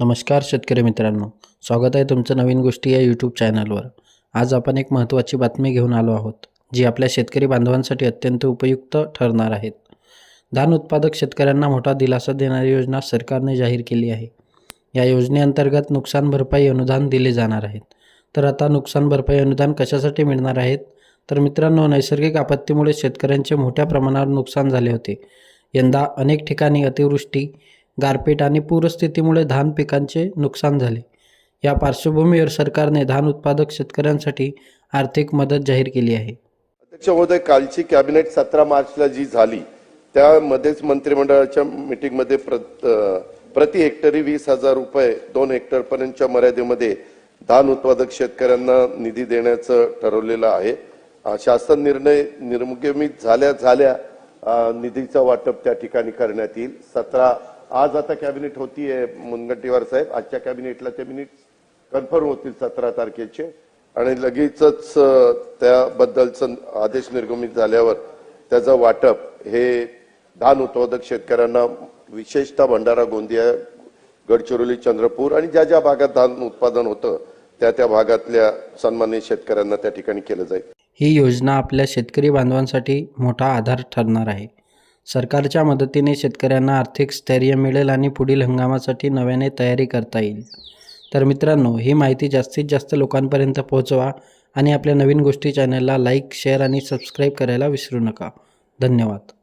नमस्कार शेतकरी मित्रांनो. स्वागत आहे तुमचं नवीन गोष्टी या यूट्यूब चॅनलवर आज आपण एक महत्त्वाची बातमी घेऊन आलो आहोत जी आपल्या शेतकरी बांधवांसाठी अत्यंत उपयुक्त ठरणार आहेत. धान उत्पादक शेतकऱ्यांना मोठा दिलासा देणारी योजना सरकारने जाहीर केली आहे. या योजनेअंतर्गत नुकसान भरपाई अनुदान दिले जाणार आहेत. तर आता नुकसान भरपाई अनुदान कशासाठी मिळणार आहेत? तर मित्रांनो नैसर्गिक आपत्तीमुळे शेतकऱ्यांचे मोठ्या प्रमाणावर नुकसान झाले होते. यंदा अनेक ठिकाणी अतिवृष्टी गारपीट आणि पूरस्थितीमुळे धान पिकांचे नुकसान झाले. या पार्श्वभूमीवर सरकारने धान उत्पादक शेतकऱ्यांसाठी आर्थिक मदत जाहीर केली आहे. अध्यक्ष महोदय कालची कॅबिनेट सतरा मार्चला जी झाली त्यामध्येच मंत्रिमंडळाच्या मिटिंगमध्ये प्रत- प्रति हेक्टरी वीस हजार रुपये दोन हेक्टर पर्यंतच्या मर्यादेमध्ये धान उत्पादक शेतकऱ्यांना निधी देण्याचं ठरवलेलं आहे. शासन निर्णय निर्मुगमित झाल्या झाल्या निधीचं वाटप त्या ठिकाणी करण्यात येईल. सतरा आज आता कॅबिनेट होतीये मुनगंटीवार साहेब. आजच्या कॅबिनेटला कॅबिनेट मिनिट कन्फर्म होतील सतरा तारखेचे. आणि लगेचच त्याबद्दलचं आदेश निर्गमित झाल्यावर त्याचं वाटप हे धान उत्पादक शेतकऱ्यांना विशेषतः भंडारा गोंदिया गडचिरोली चंद्रपूर आणि ज्या ज्या भागात धान उत्पादन होतं त्या त्या भागातल्या सन्मानित शेतकऱ्यांना त्या ठिकाणी केलं जाईल. ही योजना आपल्या शेतकरी बांधवांसाठी मोठा आधार ठरणार आहे. सरकारच्या मदतीने शेतकऱ्यांना आर्थिक स्थैर्य मिळेल आणि पुढील हंगामासाठी नव्याने तयारी करता येईल. तर मित्रांनो ही माहिती जास्तीत जास्त लोकांपर्यंत पोहोचवा आणि आपल्या नवीन गोष्टी चॅनलला लाईक शेअर आणि सबस्क्राईब करायला विसरू नका. धन्यवाद.